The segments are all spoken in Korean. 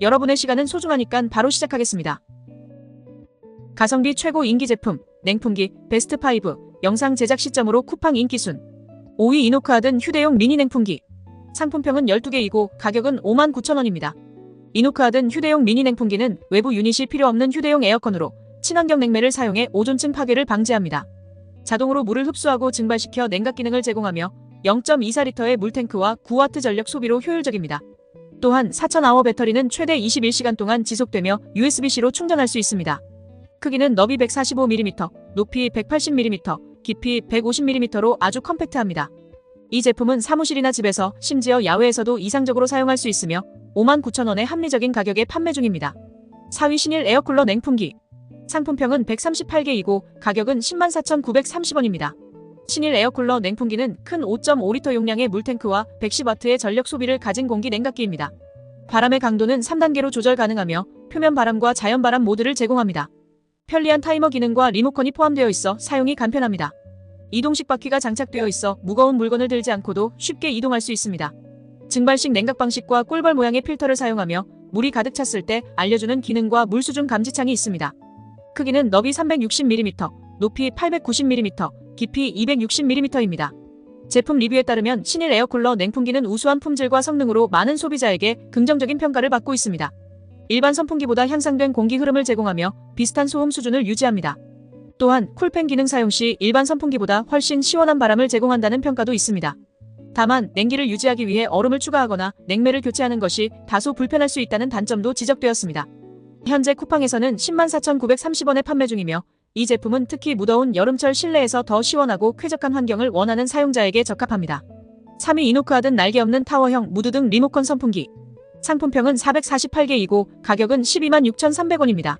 여러분의 시간은 소중하니까 바로 시작하겠습니다. 가성비 최고 인기 제품, 냉풍기, 베스트 5, 영상 제작 시점으로 쿠팡 인기순. 5위 이노크하든 휴대용 미니 냉풍기. 상품평은 12개이고 가격은 59,000원입니다. 이노크하든 휴대용 미니 냉풍기는 외부 유닛이 필요 없는 휴대용 에어컨으로 친환경 냉매를 사용해 오존층 파괴를 방지합니다. 자동으로 물을 흡수하고 증발시켜 냉각 기능을 제공하며 0.24리터의 물탱크와 9와트 전력 소비로 효율적입니다. 또한 4000아워 배터리는 최대 21시간 동안 지속되며 USB-C로 충전할 수 있습니다. 크기는 너비 145mm, 높이 180mm, 깊이 150mm로 아주 컴팩트합니다. 이 제품은 사무실이나 집에서 심지어 야외에서도 이상적으로 사용할 수 있으며 59,000원의 합리적인 가격에 판매 중입니다. 4위 신일 에어쿨러 냉풍기. 상품평은 138개이고 가격은 104,930원입니다. 신일 에어쿨러 냉풍기는 큰 5.5리터 용량의 물탱크와 110W의 전력 소비를 가진 공기 냉각기입니다. 바람의 강도는 3단계로 조절 가능하며 표면 바람과 자연 바람 모드를 제공합니다. 편리한 타이머 기능과 리모컨이 포함되어 있어 사용이 간편합니다. 이동식 바퀴가 장착되어 있어 무거운 물건을 들지 않고도 쉽게 이동할 수 있습니다. 증발식 냉각 방식과 꿀벌 모양의 필터를 사용하며 물이 가득 찼을 때 알려주는 기능과 물 수준 감지창이 있습니다. 크기는 너비 360mm, 높이 890mm, 깊이 260mm입니다. 제품 리뷰에 따르면 신일 에어쿨러 냉풍기는 우수한 품질과 성능으로 많은 소비자에게 긍정적인 평가를 받고 있습니다. 일반 선풍기보다 향상된 공기 흐름을 제공하며 비슷한 소음 수준을 유지합니다. 또한 쿨팬 기능 사용 시 일반 선풍기보다 훨씬 시원한 바람을 제공한다는 평가도 있습니다. 다만 냉기를 유지하기 위해 얼음을 추가하거나 냉매를 교체하는 것이 다소 불편할 수 있다는 단점도 지적되었습니다. 현재 쿠팡에서는 104,930원에 판매 중이며 이 제품은 특히 무더운 여름철 실내에서 더 시원하고 쾌적한 환경을 원하는 사용자에게 적합합니다. 3위 이노크하든 날개 없는 타워형 무드 등 리모컨 선풍기. 상품평은 448개이고 가격은 126,300원입니다.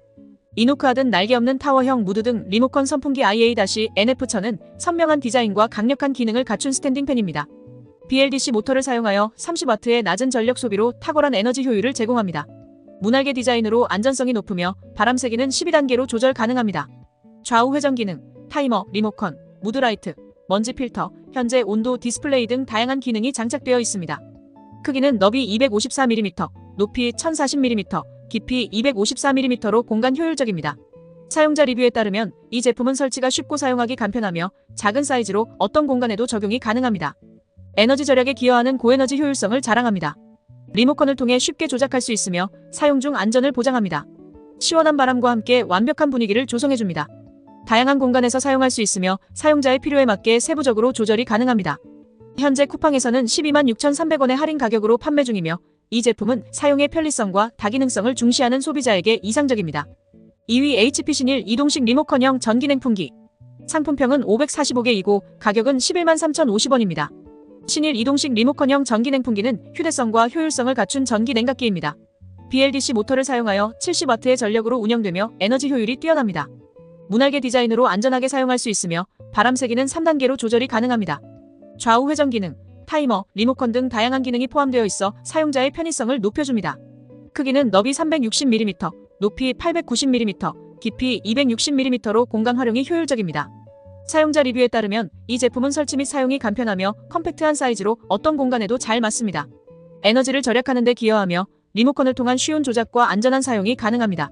이노크하든 날개 없는 타워형 무드 등 리모컨 선풍기 IA-NF1000은 선명한 디자인과 강력한 기능을 갖춘 스탠딩 팬입니다. BLDC 모터를 사용하여 30W의 낮은 전력 소비로 탁월한 에너지 효율을 제공합니다. 문알개 디자인으로 안전성이 높으며 바람 세기는 12단계로 조절 가능합니다. 좌우 회전 기능, 타이머, 리모컨, 무드라이트, 먼지 필터, 현재 온도 디스플레이 등 다양한 기능이 장착되어 있습니다. 크기는 너비 254mm, 높이 1040mm, 깊이 254mm로 공간 효율적입니다. 사용자 리뷰에 따르면 이 제품은 설치가 쉽고 사용하기 간편하며 작은 사이즈로 어떤 공간에도 적용이 가능합니다. 에너지 절약에 기여하는 고에너지 효율성을 자랑합니다. 리모컨을 통해 쉽게 조작할 수 있으며 사용 중 안전을 보장합니다. 시원한 바람과 함께 완벽한 분위기를 조성해줍니다. 다양한 공간에서 사용할 수 있으며 사용자의 필요에 맞게 세부적으로 조절이 가능합니다. 현재 쿠팡에서는 12만 6,300원의 할인 가격으로 판매 중이며 이 제품은 사용의 편리성과 다기능성을 중시하는 소비자에게 이상적입니다. 2위 HP 신일 이동식 리모컨형 전기 냉풍기. 상품평은 545개이고 가격은 11만 3,050원입니다. 신일 이동식 리모컨형 전기 냉풍기는 휴대성과 효율성을 갖춘 전기 냉각기입니다. BLDC 모터를 사용하여 70W의 전력으로 운영되며 에너지 효율이 뛰어납니다. 문알개 디자인으로 안전하게 사용할 수 있으며 바람 세기는 3단계로 조절이 가능합니다. 좌우 회전 기능, 타이머, 리모컨 등 다양한 기능이 포함되어 있어 사용자의 편의성을 높여줍니다. 크기는 너비 360mm, 높이 890mm, 깊이 260mm로 공간 활용이 효율적입니다. 사용자 리뷰에 따르면 이 제품은 설치 및 사용이 간편하며 컴팩트한 사이즈로 어떤 공간에도 잘 맞습니다. 에너지를 절약하는 데 기여하며 리모컨을 통한 쉬운 조작과 안전한 사용이 가능합니다.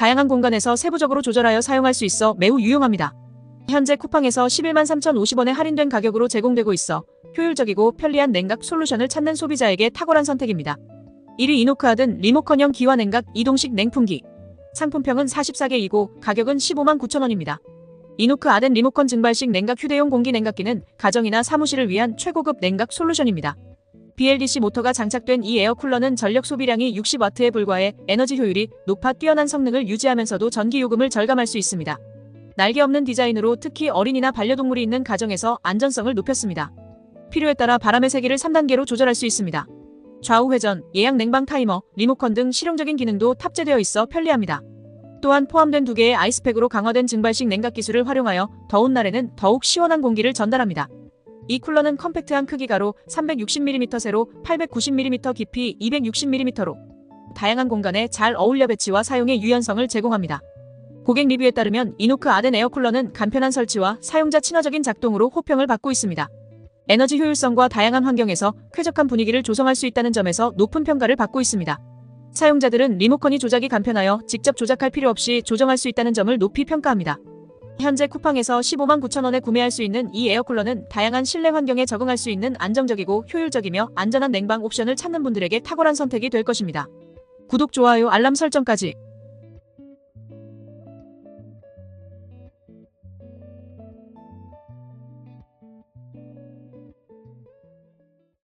다양한 공간에서 세부적으로 조절하여 사용할 수 있어 매우 유용합니다. 현재 쿠팡에서 11만 3,050원에 할인된 가격으로 제공되고 있어 효율적이고 편리한 냉각 솔루션을 찾는 소비자에게 탁월한 선택입니다. 1위 이노크하든 리모컨형 기화 냉각 이동식 냉풍기. 상품평은 44개이고 가격은 15만 9천원입니다. 이노크 아덴 리모컨 증발식 냉각 휴대용 공기 냉각기는 가정이나 사무실을 위한 최고급 냉각 솔루션입니다. BLDC 모터가 장착된 이 에어쿨러는 전력 소비량이 60W에 불과해 에너지 효율이 높아 뛰어난 성능을 유지하면서도 전기 요금을 절감할 수 있습니다. 날개 없는 디자인으로 특히 어린이나 반려동물이 있는 가정에서 안전성을 높였습니다. 필요에 따라 바람의 세기를 3단계로 조절할 수 있습니다. 좌우 회전, 예약 냉방 타이머, 리모컨 등 실용적인 기능도 탑재되어 있어 편리합니다. 또한 포함된 두 개의 아이스팩으로 강화된 증발식 냉각 기술을 활용하여 더운 날에는 더욱 시원한 공기를 전달합니다. 이 쿨러는 컴팩트한 크기가로 360mm 세로 890mm 깊이 260mm로 다양한 공간에 잘 어울려 배치와 사용의 유연성을 제공합니다. 고객 리뷰에 따르면 이노크 아덴 에어쿨러는 간편한 설치와 사용자 친화적인 작동으로 호평을 받고 있습니다. 에너지 효율성과 다양한 환경에서 쾌적한 분위기를 조성할 수 있다는 점에서 높은 평가를 받고 있습니다. 사용자들은 리모컨이 조작이 간편하여 직접 조작할 필요 없이 조정할 수 있다는 점을 높이 평가합니다. 현재 쿠팡에서 15만 9천 원에 구매할 수 있는 이 에어쿨러는 다양한 실내 환경에 적응할 수 있는 안정적이고 효율적이며 안전한 냉방 옵션을 찾는 분들에게 탁월한 선택이 될 것입니다. 구독, 좋아요, 알람 설정까지